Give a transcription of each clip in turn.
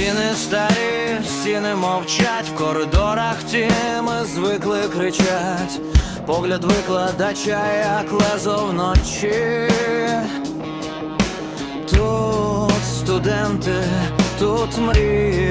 Стіни старі, стіни мовчать, в коридорах ті ми звикли кричать. Погляд викладача, як лезо вночі. Тут студенти, тут мрії,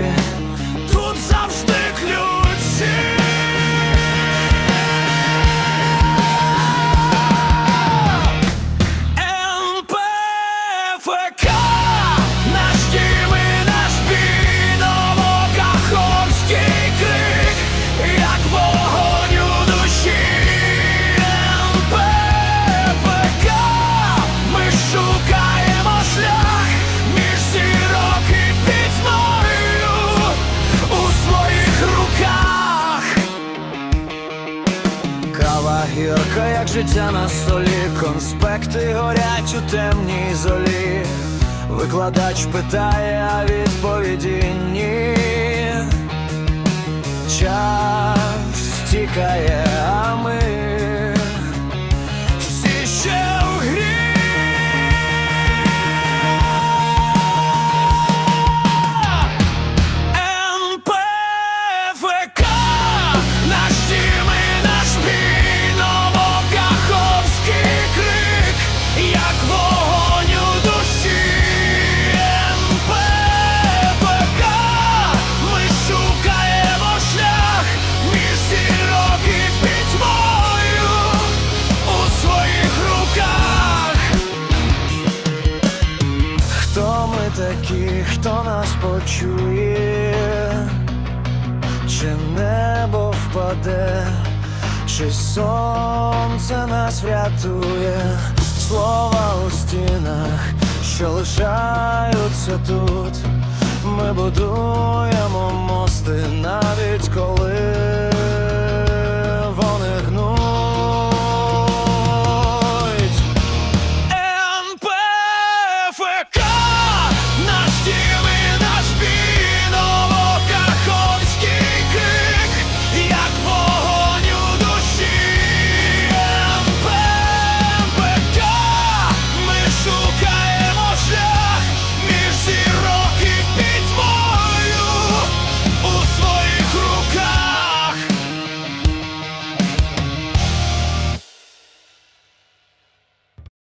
Гірка, як життя на столі, конспекти горять у темній золі. Викладач питає, а відповіді ні. Такі, хто нас почує, чи небо впаде, чи сонце нас врятує, слова у стінах, що лишаються тут. Ми будуємо мости навіть коли